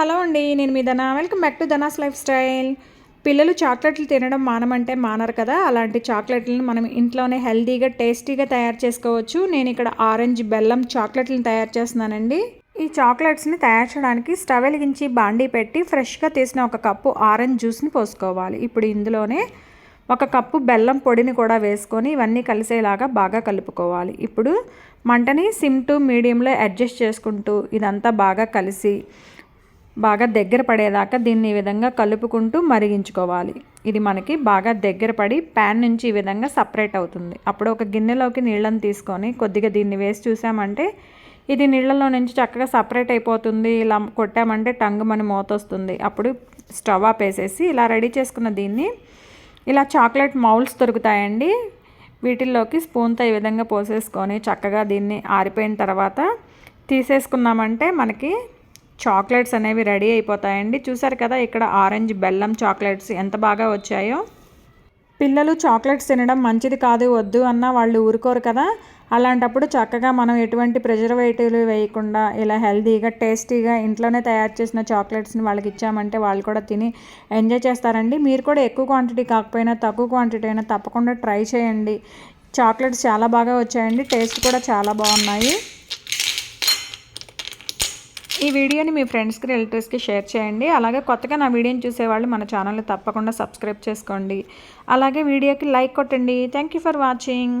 Hello అండి నేను మీ Dhana. Welcome back to Dhana's lifestyle. పిల్లలు చాక్లెట్లు తినడం మానమంటే మానరు కదా. అలాంటి చాక్లెట్లను మనం ఇంట్లోనే హెల్దీగా టేస్టీగా తయారు చేసుకోవచ్చు. నేను ఇక్కడ ఆరెంజ్ బెల్లం చాక్లెట్లను తయారు చేస్తున్నానండి. ఈ చాక్లెట్స్ని తయారు చేయడానికి స్టవ్ వెలిగించి బాండీ పెట్టి ఫ్రెష్గా తీసిన ఒక కప్పు ఆరెంజ్ జ్యూస్ని పోసుకోవాలి. ఇప్పుడు ఇందులోనే ఒక కప్పు బెల్లం పొడిని కూడా వేసుకొని ఇవన్నీ కలిసేలాగా బాగా కలుపుకోవాలి. ఇప్పుడు మంటని సిమ్ టు మీడియంలో అడ్జస్ట్ చేసుకుంటూ ఇదంతా బాగా కలిసి బాగా దగ్గర పడేదాకా దీన్ని ఈ విధంగా కలుపుకుంటూ మరిగించుకోవాలి. ఇది మనకి బాగా దగ్గర పడి ప్యాన్ నుంచి ఈ విధంగా సపరేట్ అవుతుంది. అప్పుడు ఒక గిన్నెలోకి నీళ్ళని తీసుకొని కొద్దిగా దీన్ని వేసి చూసామంటే ఇది నీళ్ళలో నుంచి చక్కగా సపరేట్ అయిపోతుంది. ఇలా కొట్టామంటే టంగ్ మన మోతొస్తుంది. అప్పుడు స్టవ్ ఆపేసేసి ఇలా రెడీ చేసుకున్న దీన్ని ఇలా చాక్లెట్ మౌల్స్ దొరుకుతాయండి. వీటిల్లోకి స్పూన్తో ఈ విధంగా పోసేసుకొని చక్కగా దీన్ని ఆరిపోయిన తర్వాత తీసేసుకున్నామంటే మనకి చాక్లెట్స్ అనేవి రెడీ అయిపోతాయండి. చూసారు కదా ఇక్కడ ఆరెంజ్ బెల్లం చాక్లెట్స్ ఎంత బాగా వచ్చాయో. పిల్లలు చాక్లెట్స్ తినడం మంచిది కాదు వద్దు అన్న వాళ్ళు ఊరుకోరు కదా. అలాంటప్పుడు చక్కగా మనం ఎటువంటి ప్రిజర్వేటివ్లు వేయకుండా ఇలా హెల్తీగా టేస్టీగా ఇంట్లోనే తయారు చేసిన చాక్లెట్స్ని వాళ్ళకి ఇచ్చామంటే వాళ్ళు కూడా తిని ఎంజాయ్ చేస్తారండి. మీరు కూడా ఎక్కువ క్వాంటిటీ కాకపోయినా తక్కువ క్వాంటిటీ అయినా తప్పకుండా ట్రై చేయండి. చాక్లెట్స్ చాలా బాగా వచ్చాయండి. టేస్ట్ కూడా చాలా బాగున్నాయి. ఈ వీడియోని మీ ఫ్రెండ్స్కి రిలేటివ్స్కి షేర్ చేయండి. అలాగే కొత్తగా నా వీడియోని చూసేవాళ్ళు మన ఛానల్ని తప్పకుండా సబ్స్క్రైబ్ చేసుకోండి. అలాగే వీడియోకి లైక్ కొట్టండి. Thank you for watching.